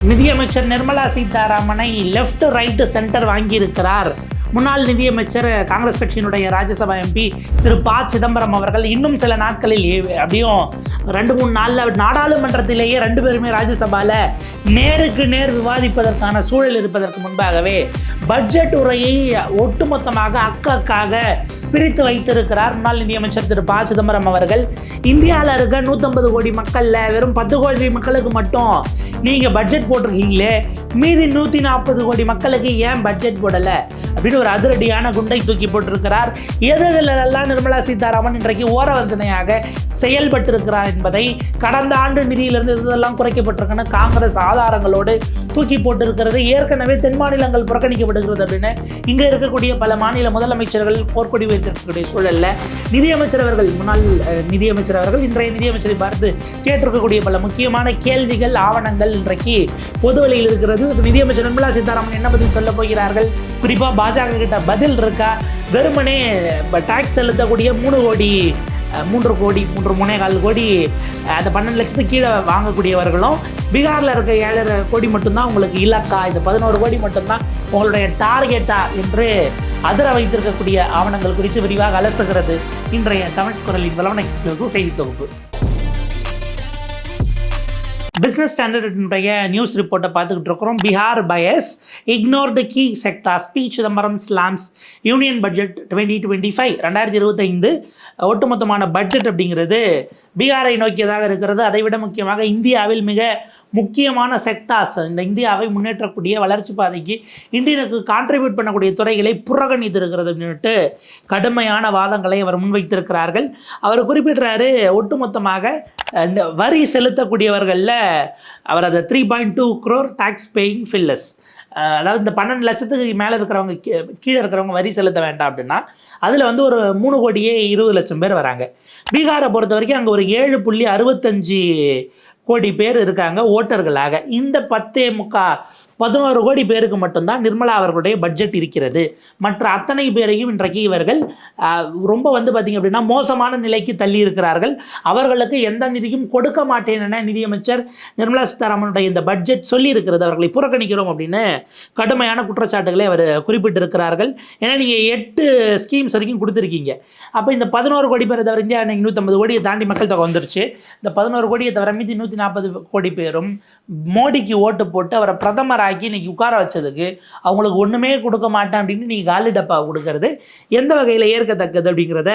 நிதியமைச்சர் நிர்மலா சீதாராமனை left right centre வாங்கியிருக்கிறார். முன்னாள் நிதியமைச்சர் காங்கிரஸ் கட்சியினுடைய ராஜ்யசபா எம்பி திரு ப. சிதம்பரம் அவர்கள் இன்னும் சில நாட்களில் அப்படியும் ரெண்டு மூணு நாளில் நாடாளுமன்றத்திலேயே ரெண்டு பேருமே ராஜ்யசபால நேருக்கு நேர் விவாதிப்பதற்கான சூழல் இருப்பதற்கு முன்பாகவே பட்ஜெட் உரையை ஒட்டுமொத்தமாக அக்கக்காக பிரித்து வைத்திருக்கிறார் முன்னாள் நிதியமைச்சர் திரு ப. சிதம்பரம் அவர்கள். இந்தியாவில் இருக்க நூற்றம்பது கோடி மக்களில் வெறும் பத்து கோடி மக்களுக்கு மட்டும் நீங்கள் பட்ஜெட் போட்டிருக்கீங்களே. மீதி நூற்றி நாற்பது கோடி மக்களுக்கு ஏன் பட்ஜெட் போடலை? அப்படின்னு ஒரு அதிரடியான குண்டை தூக்கி போட்டிருக்கிறார். எதிரெல்லாம் நிர்மலா சீதாராமன் இன்றைக்கு ஓரவஞ்சனையாக செயல்பட்டிருக்கிறார் என்பதை கடந்த ஆண்டு நிதியிலிருந்து இதெல்லாம் குறைக்கப்பட்டிருக்குன்னு காங்கிரஸ் ஆதாரங்களோடு தூக்கி போட்டிருக்கிறது. ஏற்கனவே தென் மாநிலங்கள் புறக்கணிக்கப்படுகிறது அப்படின்னு இங்கே இருக்கக்கூடிய பல மாநில முதலமைச்சர்கள் போர்க்கொடி வைத்திருக்கக்கூடிய சூழலில் நிதியமைச்சர் அவர்கள் முன்னாள் நிதியமைச்சர் அவர்கள் இன்றைய நிதியமைச்சரை பார்த்து கேட்டிருக்கக்கூடிய பல முக்கியமான கேள்விகள் ஆவணங்கள் இன்றைக்கு பொதுவெளியில் இருக்கிறது. நிதியமைச்சர் நிர்மலா சீதாராமன் என்ன பதில் சொல்ல போகிறார்கள்? குறிப்பாக பாஜக கிட்ட பதில் இருக்கா? வெறுமனே டாக்ஸ் செலுத்தக்கூடிய மூணு கோடி மூன்று கோடி மூன்று மூணே கால் கோடி அந்த பன்னெண்டு லட்சத்துக்கு கீழே வாங்கக்கூடியவர்களும் பீகாரில் இருக்க ஏழரை கோடி மட்டும்தான் உங்களுக்கு இலக்கா இந்த பதினோரு கோடி மட்டும்தான் உங்களுடைய டார்கெட்டா என்று அதிர வைத்திருக்கக்கூடிய ஆவணங்கள் குறித்து விரிவாக அலசுகிறது இன்றைய தமிழ் குரலின் வளவன எக்ஸ்பிளஸும் செய்தி தொகுப்பு. பிஸ்னஸ் ஸ்டாண்டர்டினுடைய நியூஸ் ரிப்போர்ட்டை பார்த்துக்கிட்டு இருக்கிறோம் Bihar bias ignored key sectors P Chidambaram slams union budget twenty twenty five ரெண்டாயிரத்தி இருபத்தைந்து ஒட்டுமொத்தமான பட்ஜெட் அப்படிங்கிறது பீகாரை நோக்கியதாக இருக்கிறது. அதை விட முக்கியமாக இந்தியாவில் மிக முக்கியமான செக்டார்ஸ் இந்த இந்தியாவை முன்னேற்றக்கூடிய வளர்ச்சி பாதைக்கு இந்தியனுக்கு கான்ட்ரிபியூட் பண்ணக்கூடிய துறைகளை புறக்கணித்திருக்கிறது அப்படின்ட்டு கடுமையான வாதங்களை அவர் முன்வைத்திருக்கிறார்கள். அவர் குறிப்பிடுறாரு ஒட்டுமொத்தமாக இந்த வரி செலுத்தக்கூடியவர்களில் அவர் அதை three point two crore tax paying filers அதாவது இந்த பன்னெண்டு லட்சத்துக்கு மேலே இருக்கிறவங்க கீ- கீழே இருக்கிறவங்க வரி செலுத்த வேண்டாம் அப்படின்னா அதில் வந்து ஒரு மூணு கோடியே இருபது லட்சம் பேர் வராங்க. பீகாரை பொறுத்த வரைக்கும் அங்கே ஒரு ஏழு புள்ளி அறுபத்தஞ்சு கோடி பேர் இருக்காங்க ஓட்டர்களாக. இந்த பத்தே முக்கா பதினோரு கோடி பேருக்கு மட்டும்தான் நிர்மலா அவர்களுடைய பட்ஜெட் இருக்கிறது. மற்ற அத்தனை பேரையும் இன்றைக்கு இவர்கள் ரொம்ப வந்து பார்த்திங்க அப்படின்னா மோசமான நிலைக்கு தள்ளி இருக்கிறார்கள் அவர்களுக்கு எந்த நிதியும் கொடுக்க மாட்டேன் என நிதியமைச்சர் நிர்மலா சீதாராமனுடைய இந்த பட்ஜெட் சொல்லியிருக்கிறது. அவர்களை புறக்கணிக்கிறோம் அப்படின்னு கடுமையான குற்றச்சாட்டுகளை அவர் குறிப்பிட்டிருக்கிறார்கள். ஏன்னா நீங்கள் எட்டு ஸ்கீம்ஸ் வரைக்கும் கொடுத்துருக்கீங்க. அப்போ இந்த பதினோரு கோடி பேர் தவிர இந்தியா நூற்றம்பது கோடியை தாண்டி மக்கள் தொகை வந்துருச்சு. இந்த பதினோரு கோடியை தவிர மீதி நூற்றி நாற்பது கோடி பேரும் மோடிக்கு ஓட்டு போட்டு அவரை ஆக்கி இன்னைக்கு உட்கார வச்சதுக்கு அவங்களுக்கு ஒன்றுமே கொடுக்க மாட்டேன் அப்படின்னு நீங்கள் காலி டப்பா கொடுக்கறது. எந்த வகையில் ஏற்கத்தக்கது அப்படிங்கிறத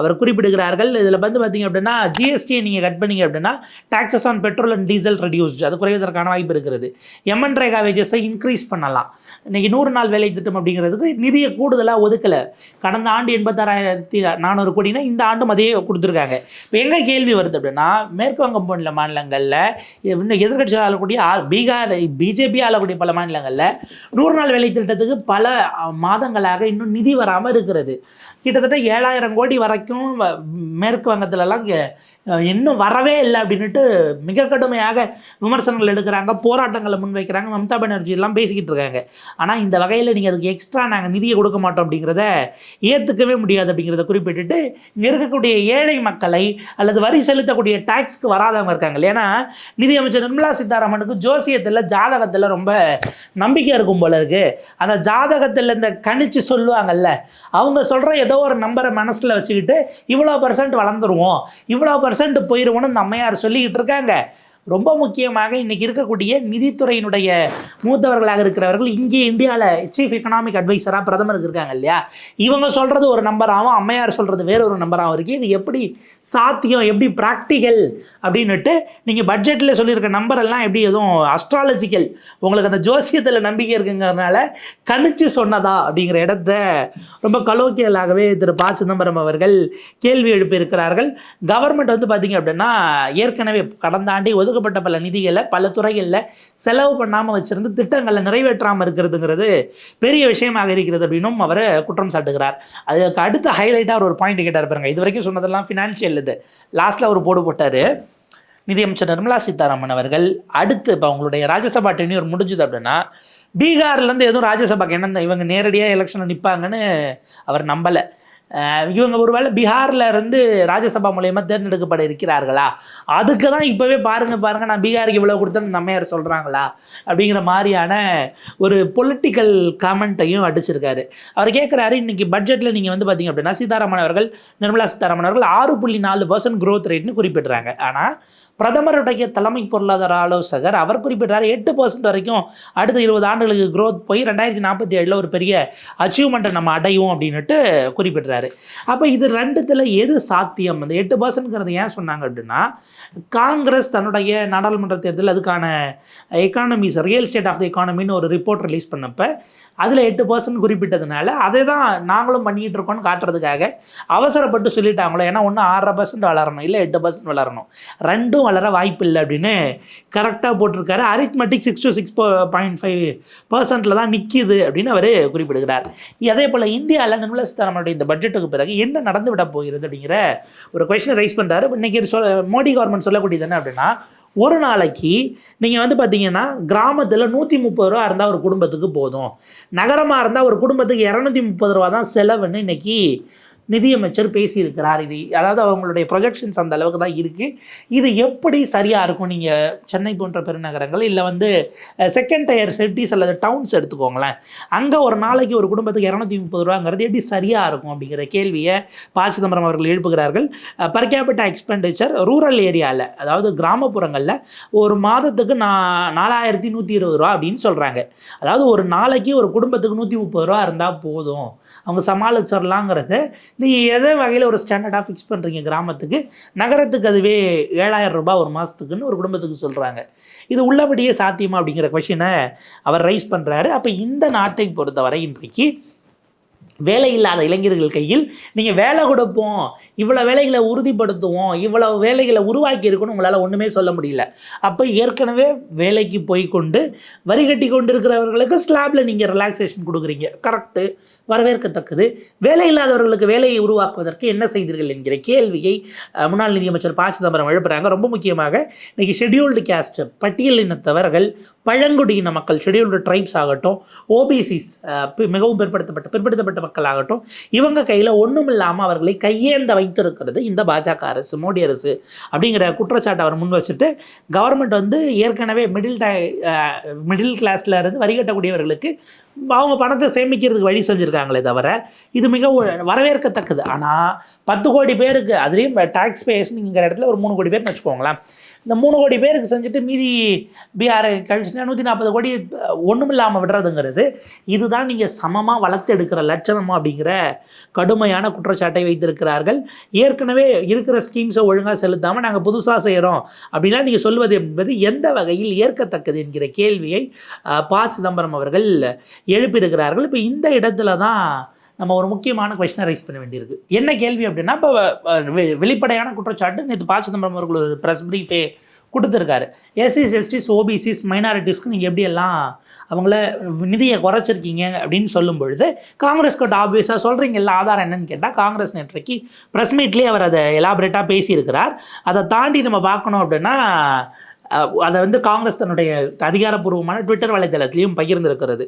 அவர் குறிப்பிடுகிறார்கள். இதில் வந்து பார்த்தீங்க அப்படின்னா ஜிஎஸ்டியை நீங்கள் கட் பண்ணிங்க அப்படின்னா taxes on petrol and diesel reduce அது குறைவதற்கான வாய்ப்பு இருக்கிறது. எம்என் ரேகா வேஜஸை இன்க்ரீஸ் பண்ணலாம். இன்றைக்கி நூறு நாள் வேலை திட்டம் அப்படிங்கிறதுக்கு நிதியை கூடுதலாக ஒதுக்கலை. கடந்த ஆண்டு எண்பத்தாறாயிரத்தி நானூறு கோடினா இந்த ஆண்டும் அதே கொடுத்துருக்காங்க. இப்போ எங்கே கேள்வி வருது அப்படின்னா மேற்கு வங்கம் போன்ற மாநிலங்களில் இன்னும் எதிர்கட்சி ஆளக்கூடிய ஆ- பீகார் பிஜேபி ஆளக்கூடிய பல மாநிலங்களில் நூறு நாள் வேலை திட்டத்துக்கு பல மாதங்களாக இன்னும் நிதி வராமல் இருக்கிறது. கிட்டத்தட்ட ஏழாயிரம் கோடி வரைக்கும் மேற்கு வங்கத்துலலாம் இன்னும் வரவே இல்லை அப்படின்னுட்டு மிக கடுமையாக விமர்சனங்கள் எடுக்கிறாங்க போராட்டங்களை முன்வைக்கிறாங்க மம்தா பானர்ஜி எல்லாம் பேசிக்கிட்டு இருக்காங்க. ஆனால் இந்த வகையில் நீங்கள் அதுக்கு எக்ஸ்ட்ரா நாங்கள் நிதியை கொடுக்க மாட்டோம் அப்படிங்கிறத ஏற்றுக்கவே முடியாது அப்படிங்கிறத குறிப்பிட்டுட்டு இங்கே இருக்கக்கூடிய ஏழை மக்களை அல்லது வரி செலுத்தக்கூடிய டேக்ஸ்க்கு வராதவங்க இருக்காங்க ஏன்னா நிதியமைச்சர் நிர்மலா சீதாராமனுக்கு ஜோசியத்தில் ஜாதகத்தில் ரொம்ப நம்பிக்கை இருக்கும் போல இருக்கு. அந்த ஜாதகத்தில் இந்த கணிச்சு சொல்லுவாங்கல்ல அவங்க சொல்கிற ஏதோ ஒரு நம்பரை மனசில் வச்சுக்கிட்டு இவ்வளோ பர்சன்ட் வளர்ந்துருவோம் இவ்வளோ பர்சன்ட் போயிடுவோம்னு இந்த அம்மையார் சொல்லிக்கிட்டு இருக்காங்க? ரொம்ப முக்கியமாக இன்றைக்கி இருக்கக்கூடிய நிதித்துறையினுடைய மூத்தவர்களாக இருக்கிறவர்கள் இங்கே இந்தியாவில் சீஃப் எக்கனாமிக் அட்வைசராக பிரதமருக்கு இருக்காங்க இல்லையா? இவங்க சொல்கிறது ஒரு நம்பராகவும் அம்மையார் சொல்கிறது வேற ஒரு நம்பராகவும் இருக்குது இது எப்படி சாத்தியம் எப்படி ப்ராக்டிக்கல் அப்படின்னுட்டு நீங்கள் பட்ஜெட்டில் சொல்லியிருக்க நம்பர் எல்லாம் எப்படி எதுவும் அஸ்ட்ராலஜிக்கல் உங்களுக்கு அந்த ஜோசியத்தில் நம்பிக்கை இருக்குங்கிறதுனால கணிச்சு சொன்னதா அப்படிங்கிற இடத்த ரொம்ப கலோக்கியலாகவே திரு ப. சிதம்பரம் அவர்கள் கேள்வி எழுப்பியிருக்கிறார்கள். கவர்மெண்ட் வந்து பார்த்தீங்க அப்படின்னா ஏற்கனவே கடந்த ஆண்டே ஒதுக்கப்பட்ட பல நிதிகளை பல துறைகளில் செலவு பண்ணாமல் வச்சிருந்து திட்டங்களை நிறைவேற்றாமல் இருக்கிறதுங்கிறது பெரிய விஷயமாக இருக்கிறது அப்படின்னும் அவர் குற்றம் சாட்டுகிறார். அதுக்கு அடுத்த ஹைலைட்டாக அவர் ஒரு பாயிண்ட் கேட்டார் பாருங்க. இது வரைக்கும் சொன்னதெல்லாம் ஃபினான்ஷியல் இது. லாஸ்ட்டில் அவர் போடு போட்டார். நிதியமைச்சர் நிர்மலா சீதாராமன் அவர்கள் அடுத்து இப்போ அவங்களுடைய ராஜ்யசபா டென்யூர் முடிஞ்சுது அப்படின்னா பீகார்லேருந்து எதுவும் ராஜ்யசபாக்கு என்ன இவங்க நேரடியாக எலெக்ஷனில் நிற்பாங்கன்னு அவர் நம்பலை. இவங்க ஒருவேளை பீகாரில் இருந்து ராஜ்யசபா மூலயமா தேர்ந்தெடுக்கப்பட இருக்கிறார்களா? அதுக்கு தான் இப்போவே பாருங்க பாருங்கள் நான் பீகாருக்கு இவ்வளோ கொடுத்தேன்னு நம்மையார் சொல்கிறாங்களா அப்படிங்கிற மாதிரியான ஒரு பொலிட்டிக்கல் கமெண்ட்டையும் அடிச்சிருக்காரு. அவர் கேட்குறாரு இன்னைக்கு பட்ஜெட்டில் நீங்கள் வந்து பார்த்தீங்க அப்படின்னா சீதாராமன் அவர்கள் நிர்மலா சீதாராமன் அவர்கள் ஆறு புள்ளி நாலு பர்சன்ட் க்ரோத் ரேட்னு குறிப்பிடுறாங்க. ஆனால் பிரதமருடைய தலைமை பொருளாதார ஆலோசகர் அவர் குறிப்பிட்டார் எட்டு பர்சன்ட் வரைக்கும் அடுத்த இருபது ஆண்டுகளுக்கு க்ரோத் போய் ரெண்டாயிரத்தி நாற்பத்தி ஏழில் ஒரு பெரிய அச்சீவ்மெண்ட்டை நம்ம அடையும் அப்படின்னுட்டு குறிப்பிட்றாரு. அப்போ இது ரெண்டுத்தில் எது சாத்தியம்? அந்த எட்டு பர்சன்ட்ங்கிறது ஏன் சொன்னாங்க அப்படின்னா காங்கிரஸ் தன்னுடைய நாடாளுமன்ற தேர்தல் அதுக்கான economics real state of the எக்கானமின்னு ஒரு ரிப்போர்ட் ரிலீஸ் பண்ணப்ப அதில் எட்டு பர்சன்ட் குறிப்பிட்டதுனால அதை தான் நாங்களும் பண்ணிகிட்டு இருக்கோம்னு காட்டுறதுக்காக அவசரப்பட்டு சொல்லிட்டாங்களோ. ஏன்னா ஒன்று ஆறரை பர்சன்ட் வளரணும் இல்லை எட்டு பர்சன்ட் வளரணும். ரெண்டும் வளர வாய்ப்பு இல்லை அப்படின்னு கரெக்டாக போட்டிருக்காரு. Arithmetic six to six point five பர்சன்ட்டில் தான் நிற்கிது அப்படின்னு அவர் குறிப்பிடுகிறார். அதே போல் இந்தியாவில் நிர்மலா சீதாராமனுடைய இந்த பட்ஜெட்டுக்கு பிறகு என்ன நடந்து விட போகிறது அப்படிங்கிற ஒரு கொஷினை ரைஸ் பண்ணுறாரு இன்றைக்கி சொல் மோடி கவர்மெண்ட் சொல்லக்கூடியது என்ன அப்படின்னா ஒரு நாளைக்கு நீங்கள் வந்து பார்த்தீங்கன்னா கிராமத்தில் நூற்றி முப்பது ரூபா இருந்தால் ஒரு குடும்பத்துக்கு போதும். நகரமாக இருந்தால் ஒரு குடும்பத்துக்கு இரநூத்தி முப்பது ரூபா தான் செலவுன்னு இன்னைக்கு நிதியமைச்சர் பேசியிருக்கிறார். இது அதாவது அவங்களுடைய ப்ரொஜெக்ஷன்ஸ் அந்த அளவுக்கு தான் இருக்குது இது எப்படி சரியாக இருக்கும் நீங்கள் சென்னை போன்ற பெருநகரங்கள்? இல்லை வந்து செகண்ட் டயர் சிட்டிஸ் அல்லது டவுன்ஸ் எடுத்துக்கோங்களேன். அங்கே ஒரு நாளைக்கு ஒரு குடும்பத்துக்கு இரநூத்தி முப்பது ரூபாங்கிறது எப்படி சரியாக இருக்கும் அப்படிங்கிற கேள்வியை ப. சிதம்பரம் அவர்கள் எழுப்புகிறார்கள். பர் கேபிட்டா எக்ஸ்பெண்டிச்சர் ரூரல் ஏரியாவில் அதாவது கிராமப்புறங்களில் ஒரு மாதத்துக்கு நான் நாலாயிரத்தி நூற்றி இருபது ரூபா அப்படின்னு சொல்கிறாங்க அதாவது ஒரு நாளைக்கு ஒரு குடும்பத்துக்கு நூற்றி முப்பது ரூபா இருந்தால் போதும். அவங்க சமாளிச்சிடலாங்கிறது நீங்கள் எதை வகையில் ஒரு ஸ்டாண்டர்டாக ஃபிக்ஸ் பண்ணுறீங்க கிராமத்துக்கு? நகரத்துக்கு அதுவே ஏழாயிரம் ரூபாய் ஒரு மாதத்துக்குன்னு ஒரு குடும்பத்துக்கு சொல்கிறாங்க இது உள்ளபடியே சாத்தியமா அப்படிங்கிற கொஷினை அவர் ரைஸ் பண்ணுறாரு அப்போ இந்த நாட்டை பொறுத்தவரை இன்றைக்கு வேலை இல்லாத இளைஞர்கள் கையில் நீங்கள் வேலை கொடுப்போம் இவ்வளோ வேலைகளை உறுதிப்படுத்துவோம் இவ்வளோ வேலைகளை உருவாக்கி இருக்குன்னு உங்களால் ஒன்றுமே சொல்ல முடியல. அப்போ ஏற்கனவே வேலைக்கு போய் கொண்டு வரி கட்டி கொண்டு இருக்கிறவர்களுக்கு ஸ்லாபில் நீங்கள் ரிலாக்ஸேஷன் கொடுக்குறீங்க கரெக்டு வரவேற்கத்தக்கது. வேலை இல்லாதவர்களுக்கு வேலையை உருவாக்குவதற்கு என்ன செய்தீர்கள் என்கிற கேள்வியை முன்னாள் நிதியமைச்சர் ப. சிதம்பரம் எழுப்புறாங்க. ரொம்ப முக்கியமாக இன்னைக்கு ஷெட்யூல்டு கேஸ்ட் பட்டியல் இனத்தவர்கள் பழங்குடியின மக்கள் ஷெட்யூல்டு ட்ரைப்ஸ் ஆகட்டும் ஓபிசிஸ் மிகவும் பிற்படுத்தப்பட்ட பிற்படுத்தப்பட்ட மக்கள் ஆகட்டும் இவங்க கையில் ஒன்றும் இல்லாமல் அவர்களை கையேந்த வைத்திருக்கிறது இந்த பாஜக அரசு மோடி அரசு அப்படிங்கிற குற்றச்சாட்டை அவர் முன் வச்சுட்டு கவர்மெண்ட் வந்து ஏற்கனவே மிடில் டை மிடில் கிளாஸில் இருந்து வரி கட்டக்கூடியவர்களுக்கு அவங்க பணத்தை சேமிக்கிறதுக்கு வழி செஞ்சுருக்காங்களே தவிர இது மிக வரவேற்கத்தக்கது. ஆனால் பத்து கோடி பேருக்கு அதுலேயும் டேக்ஸ் பேஸ்ங்கிற இடத்துல ஒரு மூணு கோடி பேர்னு வச்சுக்கோங்களேன். இந்த மூணு கோடி பேருக்கு செஞ்சுட்டு மீதி பீகார் கழிச்சுனா நூற்றி நாற்பது கோடி ஒன்றும் இல்லாமல் விடுறதுங்கிறது. இதுதான் நீங்கள் சமமாக வளர்த்து எடுக்கிற லட்சணமா அப்படிங்கிற கடுமையான குற்றச்சாட்டை வைத்திருக்கிறார்கள். ஏற்கனவே இருக்கிற ஸ்கீம்ஸை ஒழுங்காக செலுத்தாமல் நாங்கள் புதுசாக செய்கிறோம் அப்படின்னா நீங்கள் சொல்வது என்பது எந்த வகையில் ஏற்கத்தக்கது என்கிற கேள்வியை ப. சிதம்பரம் அவர்கள் எழுப்பியிருக்கிறார்கள். இப்போ இந்த இடத்துல தான் நம்ம ஒரு முக்கியமான கொஷினை ரைஸ் பண்ண வேண்டியிருக்கு. என்ன கேள்வி அப்படின்னா இப்போ வெளிப்படையான குற்றச்சாட்டு நேற்று ப சிதம்பரம் அவர்கள் ஒரு ப்ரெஸ் ப்ரீஃபே கொடுத்துருக்காரு. எஸ்சிஸ் எஸ்டிஸ் ஓபிசிஸ் மைனாரிட்டிஸ்க்கு நீங்கள் எப்படியெல்லாம் அவங்கள நிதியை குறைச்சிருக்கீங்க அப்படின்னு சொல்லும் பொழுது காங்கிரஸ் கிட்ட ஆப்வியஸாக சொல்கிறீங்கல்ல ஆதாரம் என்னன்னு கேட்டால் காங்கிரஸ் நேற்றைக்கு ப்ரெஸ் மீட்லேயே அவர் அதை எலாபரேட்டாக பேசியிருக்கிறார். அதை தாண்டி நம்ம பார்க்கணும் அப்படின்னா அதை வந்து காங்கிரஸ் தன்னுடைய அதிகாரப்பூர்வமான ட்விட்டர் வலைதளத்திலையும் பகிர்ந்திருக்கிறது.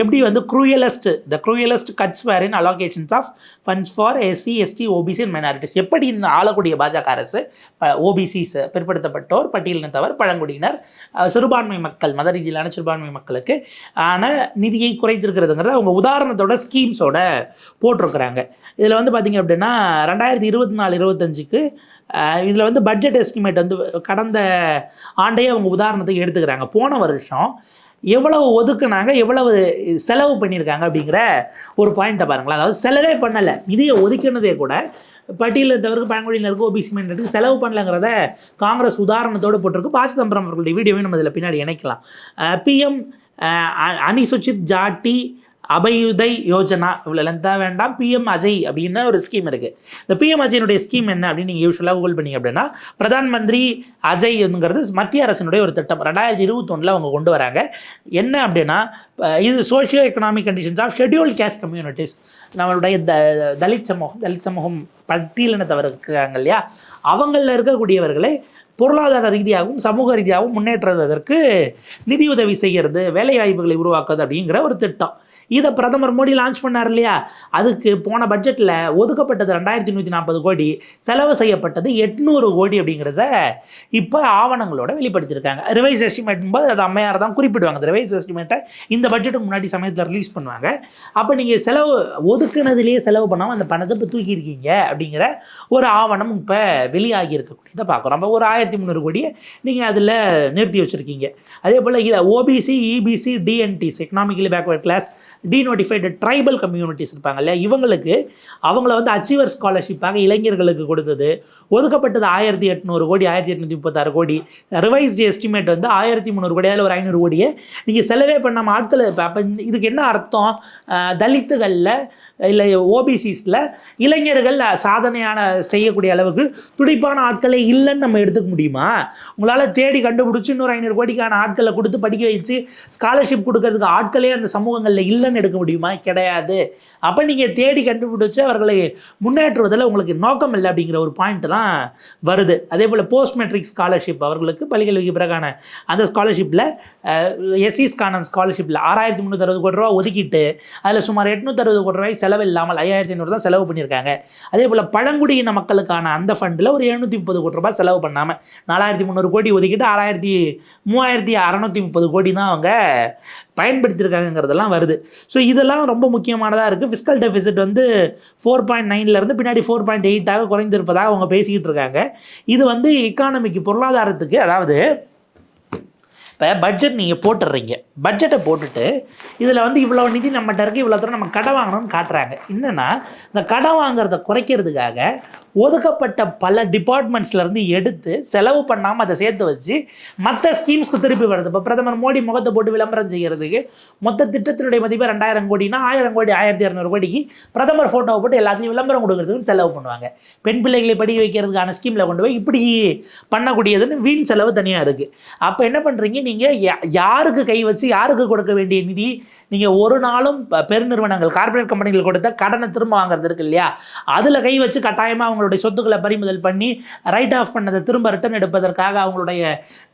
எப்படி வந்து cruellest the cruellest cuts were in allocations of funds for SC ST OBC and minorities எப்படி இந்த ஆளக்கூடிய பாஜக அரசு ஓபிசிஸ் பிற்படுத்தப்பட்டோர் பட்டியலினத்தவர் பழங்குடியினர் சிறுபான்மை மக்கள் மத ரீதியிலான சிறுபான்மை மக்களுக்கு ஆன நிதியை குறைத்திருக்கிறதுங்கிறத அவங்க உதாரணத்தோட ஸ்கீம்ஸோட போட்டிருக்கிறாங்க. இதில் வந்து பார்த்திங்க அப்படின்னா ரெண்டாயிரத்தி இருபத்தி நாலு இருபத்தஞ்சுக்கு இதில் வந்து பட்ஜெட் எஸ்டிமேட் வந்து கடந்த ஆண்டையே அவங்க உதாரணத்துக்கு எடுத்துக்கிறாங்க. போன வருஷம் எவ்வளவு ஒதுக்குனாங்க எவ்வளவு செலவு பண்ணியிருக்காங்க அப்படிங்கிற ஒரு பாயிண்ட்டை பாருங்களேன். அதாவது செலவே பண்ணலை. நிதியை ஒதுக்கினதே கூட பட்டியலினத்தவருக்கு பழங்குடியினருக்கு ஓபிசி மைனருக்கு செலவு பண்ணலங்கிறத காங்கிரஸ் உதாரணத்தோடு போட்டிருக்கு. பா சிதம்பரம் அவர்களுடைய வீடியோவையும் நம்ம இதில் பின்னாடி இணைக்கலாம். பிஎம் அனிசுச்சித் ஜாட்டி அபயுதை யோஜனா. இவ்வளோலாம் தான் வேண்டாம். பிஎம் அஜய் அப்படின்னு ஒரு ஸ்கீம் இருக்குது இந்த பிஎம் அஜயினுடைய ஸ்கீம் என்ன அப்படின்னு நீங்கள் யூஸ்வலாக கூகுள் பண்ணிங்க அப்படின்னா பிரதான் மந்திரி அஜய்ங்கிறது மத்திய அரசினுடைய ஒரு திட்டம். ரெண்டாயிரத்தி இருபத்தொன்னில் அவங்க கொண்டு வராங்க. என்ன அப்படின்னா இது socio economic conditions of scheduled caste communities நம்மளுடைய த தலித் சமூகம் தலித் சமூகம் பட்டியலினத்தவர் இருக்காங்க இல்லையா? அவங்களில் இருக்கக்கூடியவர்களை பொருளாதார ரீதியாகவும் சமூக ரீதியாகவும் முன்னேற்றுவதற்கு நிதியுதவி செய்கிறது வேலை வாய்ப்புகளை உருவாக்குறது அப்படிங்கிற ஒரு திட்டம். இதை பிரதமர் மோடி லான்ச் பண்ணார் இல்லையா? அதுக்கு போன பட்ஜெட்டில் ஒதுக்கப்பட்டது ரெண்டாயிரத்தி நூற்றி நாற்பது கோடி செலவு செய்யப்பட்டது எட்நூறு கோடி அப்படிங்கிறத இப்போ ஆவணங்களோட வெளிப்படுத்தியிருக்காங்க. ரிவைஸ் எஸ்டிமேட் போது அது அம்மையார் தான் குறிப்பிடுவாங்க. அந்த ரிவைஸ் எஸ்டிமேட்டை இந்த பட்ஜெட்டுக்கு முன்னாடி சமயத்தில் ரிலீஸ் பண்ணுவாங்க. அப்போ நீங்கள் செலவு ஒதுக்குனதுலேயே செலவு பண்ணாமல் அந்த பணத்தை இப்போ தூக்கியிருக்கீங்க அப்படிங்கிற ஒரு ஆவணம் இப்போ வெளியாகி இருக்கக்கூடியதை பார்க்குறோம். அப்போ ஒரு ஆயிரத்தி முந்நூறு கோடியை நீங்கள் அதில் நிறுத்தி வச்சுருக்கீங்க. அதே போல் இதில் OBC EBC DNTs economically backward class denotified tribal communities இருப்பாங்க இல்லையா? இவங்களுக்கு அவங்கள வந்து அச்சீவர் ஸ்காலர்ஷிப்பாக இளைஞர்களுக்கு கொடுத்தது. ஒதுக்கப்பட்டது ஆயிரத்தி எட்நூறு கோடி ஆயிரத்தி எட்நூற்றி முப்பத்தாறு கோடி. ரிவைஸ்டு எஸ்டிமேட் வந்து ஆயிரத்தி முந்நூறு கோடி அதில் ஒரு ஐநூறு கோடியை நீங்கள் செலவே பண்ணாமல் ஆட்கள் இப்போ அப்போ இதுக்கு என்ன அர்த்தம்? தலித்துகளில் இல்லை ஓபிசிஸில் இளைஞர்கள் சாதனையான செய்யக்கூடிய அளவுக்கு துடிப்பான ஆட்களே இல்லைன்னு நம்ம எடுத்துக்க முடியுமா? உங்களால் தேடி கண்டுபிடிச்சி இன்னொரு ஐநூறு கோடிக்கான ஆட்களை கொடுத்து படிக்க வச்சு ஸ்காலர்ஷிப் கொடுக்கறதுக்கு ஆட்களே அந்த சமூகங்களில் இல்லைன்னு எடுக்க முடியுமா? கிடையாது. அப்போ நீங்கள் தேடி கண்டுபிடிச்சி அவர்களை முன்னேற்றுவதில் உங்களுக்கு நோக்கம் இல்லை அப்படிங்கிற ஒரு பாயிண்ட் தான் வருது. அதே போல் போஸ்ட் மெட்ரிக் ஸ்காலர்ஷிப் அவர்களுக்கு பள்ளிக்கல்விக்கு பிறகான அந்த ஸ்காலர்ஷிப்பில் எஸ்சிஸ்கான ஸ்காலர்ஷிப்பில் ஆறாயிரத்தி முந்நூற்றி அறுபது கோடி ரூபா ஒதுக்கிட்டு அதில் சுமார் எட்நூற்றி அறுபது கோடி ரூபாய் செலவு இல்லாமல் ஐயாயிரத்தி ஐநூறு தான் செலவு பண்ணியிருக்காங்க. அதே போல் பழங்குடியின மக்களுக்கான அந்த ஃபண்டில் ஒரு எழுநூற்றி முப்பது கோடி ரூபாய் செலவு பண்ணாமல் நாலாயிரத்தி முந்நூறு கோடி ஒதுக்கிட்டு ஆறாயிரத்தி மூவாயிரத்தி அறநூற்றி முப்பது கோடி தான் அவங்க பயன்படுத்தியிருக்காங்கிறதெல்லாம் வருது. ஸோ இதெல்லாம் ரொம்ப முக்கியமானதாக இருக்குது ஃபிஸ்கல் டெபிசிட் வந்து ஃபோர் பாயிண்ட் நைன்லேருந்து பின்னாடி ஃபோர் பாயிண்ட் எயிட்டாக குறைந்திருப்பதாக அவங்க பேசிக்கிட்டு இருக்காங்க. இது வந்து எக்கானமிக்கு பொருளாதாரத்துக்கு அதாவது இப்போ பட்ஜெட் நீங்கள் போட்டுடுறீங்க பட்ஜெட்டை போட்டுட்டு இதில் வந்து இவ்வளோ நிதி நம்மகிட்ட இருக்குது இவ்வளோ தூரம் நம்ம கடன் வாங்கணும்னு காட்டுறாங்க. என்னென்னா இந்த கடன் வாங்குறத குறைக்கிறதுக்காக ஒதுக்கப்பட்ட பல டிபார்ட்மெண்ட்ஸ்லேருந்து எடுத்து செலவு பண்ணாமல் அதை சேர்த்து வச்சு மற்ற ஸ்கீம்ஸ்க்கு திருப்பி வருது இப்போ பிரதமர் மோடி முகத்தை போட்டு விளம்பரம் செய்கிறதுக்கு மொத்த திட்டத்தினுடைய மதிப்பு ரெண்டாயிரம் கோடினா ஆயிரம் கோடி ஆயிரத்தி இரநூறு கோடிக்கு பிரதமர் ஃபோட்டோவை போட்டு எல்லாத்தையும் விளம்பரம் கொடுக்கறதுக்கு செலவு பண்ணுவாங்க. பெண் பிள்ளைகளை படிக்க வைக்கிறதுக்கான ஸ்கீமில் கொண்டு போய் இப்படி பண்ணக்கூடியதுன்னு வீண் செலவு தனியாக இருக்குது அப்போ என்ன பண்ணுறீங்க நீங்கள் யாருக்கு கை வச்சு யாருக்கு கொடுக்க வேண்டிய நிதி? நீங்கள் ஒரு நாளும் பெருநிறுவனங்கள் கார்ப்பரேட் கம்பெனிகள் கொடுத்த கடனை திரும்ப வாங்குறது இருக்கு இல்லையா? அதில் கை வச்சு கட்டாயமாக அவங்களுடைய சொத்துக்களை பறிமுதல் பண்ணி ரைட் ஆஃப் பண்ணதை திரும்ப ரிட்டர்ன் எடுப்பதற்காக அவங்களுடைய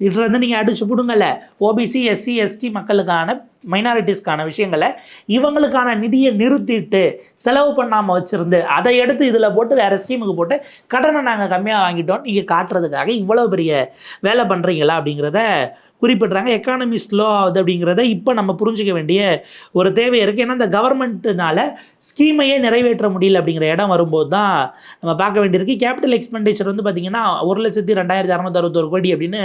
இதுலேருந்து நீங்கள் அடிச்சு பிடுங்கல. ஓபிசி எஸ்சி எஸ்டி மக்களுக்கான மைனாரிட்டிஸ்க்கான விஷயங்களை இவங்களுக்கான நிதியை நிறுத்திட்டு செலவு பண்ணாமல் வச்சுருந்து அதை எடுத்து இதில் போட்டு வேறு ஸ்கீமுக்கு போட்டு கடனை நாங்கள் கம்மியாக வாங்கிட்டோம் நீங்கள் காட்டுறதுக்காக இவ்வளோ பெரிய வேலை பண்ணுறீங்களா அப்படிங்கிறத குறிப்பிட்றாங்க. எக்கானமிஸ்ட் லோ ஆகுது அப்படிங்கிறத இப்போ நம்ம புரிஞ்சுக்க வேண்டிய ஒரு தேவை இருக்குது ஏன்னா இந்த கவர்மெண்ட்டுனால ஸ்கீமையே நிறைவேற்ற முடியல அப்படிங்கிற இடம் வரும்போது தான் நம்ம பார்க்க வேண்டியிருக்கு. கேபிட்டல் எக்ஸ்பெண்டிச்சர் வந்து பார்த்திங்கன்னா ஒரு லட்சத்தி ரெண்டாயிரத்தி அறநூத்தறுபத்தொரு கோடி அப்படின்னு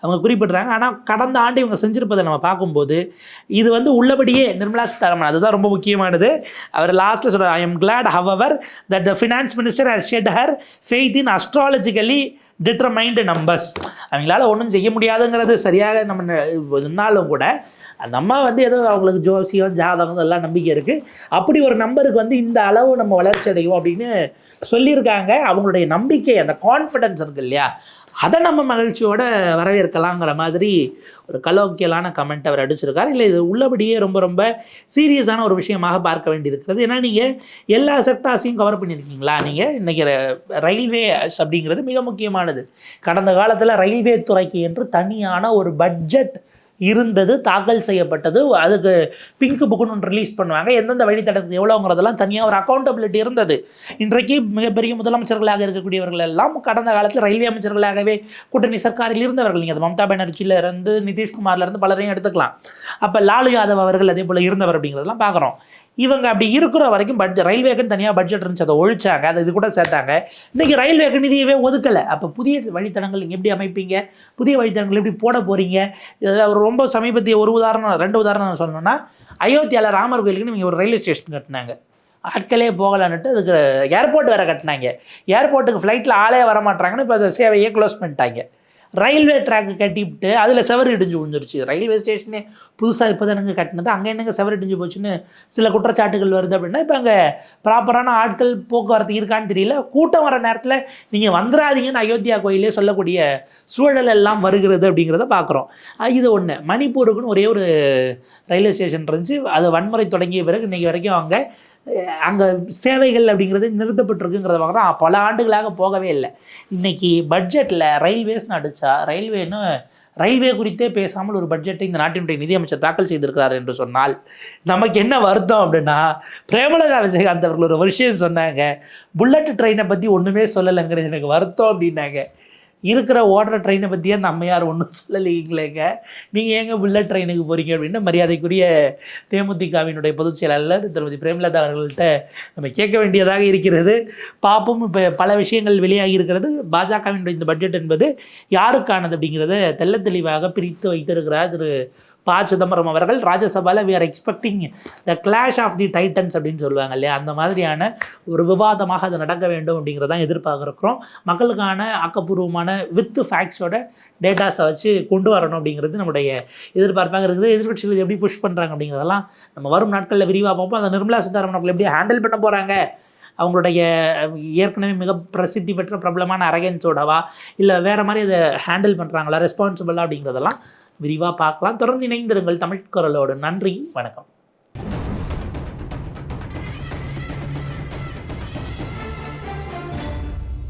அவங்க குறிப்பிட்றாங்க ஆனால் கடந்த ஆண்டு இவங்க செஞ்சுருப்பதை நம்ம பார்க்கும்போது இது வந்து உள்ளபடியே நிர்மலா சீதாராமன் அதுதான் ரொம்ப முக்கியமானது. அவர் லாஸ்ட்டில் சொல்கிறார் I'm glad however that the finance minister has shed her faith in astrologically determined numbers அவங்களால ஒன்றும் செய்ய முடியாதுங்கிறது சரியாக நம்ம நின்னாலும் கூட அந்த அம்மா வந்து ஏதோ அவங்களுக்கு ஜோசியம் ஜாதகம் எல்லாம் நம்பிக்கை இருக்குது அப்படி ஒரு நம்பருக்கு வந்து இந்த அளவு நம்ம வளர்ச்சி அடைவோம் அப்படின்னு சொல்லியிருக்காங்க. அவங்களுடைய நம்பிக்கை அந்த கான்ஃபிடென்ஸ் இருக்குது இல்லையா? அதை நம்ம மகிழ்ச்சியோட வரவேற்கலாங்கிற மாதிரி ஒரு கலோக்கியலான கமெண்ட் அவர் அடிச்சிருக்கார். இல்லை இது உள்ளபடியே ரொம்ப ரொம்ப சீரியஸான ஒரு விஷயமாக பார்க்க வேண்டியிருக்கிறது. ஏன்னா நீங்கள் எல்லா செக்டார்ஸையும் கவர் பண்ணியிருக்கீங்களா? நீங்கள் இன்றைக்கி ரயில்வே அப்படிங்கிறது மிக முக்கியமானது. கடந்த காலத்தில் ரயில்வே துறைக்கு என்று தனியான ஒரு பட்ஜெட் இருந்தது தாக்கல் செய்யப்பட்டது. அதுக்கு பிங்க் புக்குன்னு ஒன்று ரிலீஸ் பண்ணுவாங்க. எந்தெந்த வழித்தடத்துக்கு எவ்வளோங்கிறதெல்லாம் தனியாக ஒரு அக்கௌண்டபிலிட்டி இருந்தது. இன்றைக்கு மிகப்பெரிய முதலமைச்சர்களாக இருக்கக்கூடியவர்கள் எல்லாம் கடந்த காலத்தில் ரயில்வே அமைச்சர்களாகவே கூட்டணி சர்க்காரில் இருந்தவர்கள். நீங்கள் அது மம்தா பானர்ஜியிலேருந்து நிதிஷ்குமார்லேருந்து பலரையும் எடுத்துக்கலாம். அப்போ லாலு யாதவ் அவர்கள் அதே போல் இருந்தவர் அப்படிங்கிறதெல்லாம் பார்க்குறோம் இவங்க அப்படி இருக்கிற வரைக்கும் பட்ஜெட் ரயில்வேக்குன்னு தனியாக பட்ஜெட் இருந்துச்சு அதை ஒழிச்சாங்க அதை இது கூட சேர்த்தாங்க. இன்றைக்கி ரயில்வேக்கு நிதியவே ஒதுக்கலை. அப்போ புதிய வழித்தடங்கள் நீங்கள் எப்படி அமைப்பீங்க? புதிய வழித்தடங்கள் எப்படி போட போகிறீங்க இதில் ஒரு ரொம்ப சமீபத்திய ஒரு உதாரணம் ரெண்டு உதாரணம் சொல்லணும்னா அயோத்தியாவில் ராமர் கோயிலுக்குன்னு நீங்கள் ஒரு ரயில்வே ஸ்டேஷன் கட்டினாங்க. ஆட்களே போகலான்னுட்டு அதுக்கு ஏர்போர்ட் வேறு கட்டினாங்க. ஏர்போர்ட்டுக்கு ஃப்ளைட்டில் ஆளே வர மாட்டாங்கன்னு இப்போ அதை சேவையே க்ளோஸ் பண்ணிட்டாங்க. ரயில்வே ட்ராக்கு கட்டிவிட்டு அதில் செவரு இடிஞ்சு விழுந்துருச்சு. ரயில்வே ஸ்டேஷனே புதுசாக இப்போ தானங்க கட்டினது? அங்கே என்னங்க செவரு இடிஞ்சு போச்சுன்னு சில குற்றச்சாட்டுகள் வருது அப்படின்னா இப்போ அங்கே ப்ராப்பரான ஆட்கள் போக்குவரத்து இருக்கான்னு தெரியல. கூட்டம் வர நேரத்தில் நீங்கள் வந்துடாதீங்கன்னு அயோத்தியா கோயிலே சொல்லக்கூடிய சூழல் எல்லாம் வருகிறது அப்படிங்கிறத பார்க்குறோம் இது ஒன்று மணிப்பூருக்குன்னு ஒரே ஒரு ரயில்வே ஸ்டேஷன் இருந்துச்சு. அது வன்முறை தொடங்கிய பிறகு இன்றைக்கி வரைக்கும் அங்கே அங்கே சேவைகள் அப்படிங்கிறது நிறுத்தப்பட்டிருக்குங்கிறத பார்க்குறோம். பல ஆண்டுகளாக போகவே இல்லை. இன்னைக்கு பட்ஜெட்டில் ரயில்வேஸ்னு அடித்தா ரயில்வேன்னு ரயில்வே குறித்தே பேசாமல் ஒரு பட்ஜெட்டை இந்த நாட்டினுடைய நிதியமைச்சர் தாக்கல் செய்திருக்கிறார் என்று சொன்னால் நமக்கு என்ன வருத்தம் அப்படின்னா பிரேமலதா விஜயகாந்த் அவர்கள் ஒரு விஷயம் சொன்னாங்க புல்லட் ட்ரெயினை பற்றி ஒன்றுமே சொல்லலைங்கிறது எனக்கு வருத்தம் அப்படின்னாங்க. இருக்கிற ஓடுற ட்ரெயினை பற்றியே அந்த அம்மையார் ஒன்றும் சொல்லலைங்களேங்க. நீங்கள் ஏங்க புல்லட் ட்ரெயினுக்கு போகிறீங்க அப்படின்னு மரியாதைக்குரிய தேமுதிகவினுடைய பொதுச் செயலாளர் திருமதி பிரேமலதா அவர்கள்ட்ட நம்ம கேட்க வேண்டியதாக இருக்கிறது. பாப்பும் இப்போ பல விஷயங்கள் வெளியாகி இருக்கிறது. பாஜகவினுடைய இந்த பட்ஜெட் என்பது யாருக்கானது அப்படிங்கிறத தெள்ள தெளிவாக பிரித்து வைத்திருக்கிறார் திரு ப சிதம்பரம் அவர்கள் ராஜ்யசபாவில் we are expecting the clash of the titans அப்படின்னு சொல்லுவாங்க இல்லையா? அந்த மாதிரியான ஒரு விவாதமாக அது நடக்க வேண்டும் அப்படிங்கிறதான் எதிர்பார்க்குறோம். மக்களுக்கான ஆக்கப்பூர்வமான வித் ஃபேக்ட்ஸோட டேட்டாஸை வச்சு கொண்டு வரணும் அப்படிங்கிறது நம்முடைய எதிர்பார்ப்பாக இருக்குது. எதிர்கட்சிகள் எப்படி புஷ் பண்ணுறாங்க அப்படிங்கிறதெல்லாம் நம்ம வரும் நாட்களில் விரிவாக பார்ப்போம். அந்த நிர்மலா சீதாராமன் அவர்கள் எப்படி ஹேண்டில் பண்ண போகிறாங்க அவங்களுடைய ஏற்கனவே மிக பிரசித்தி பெற்ற பிரபலமான அரகன் சோடவா இல்லை வேறு மாதிரி அதை ஹேண்டில் பண்ணுறாங்களா ரெஸ்பான்சிபிளா அப்படிங்கிறதெல்லாம் விரிவாக பார்க்கலாம். தொடர்ந்து இணைந்திருங்கள் தமிழ்குரலோடு நன்றி வணக்கம்.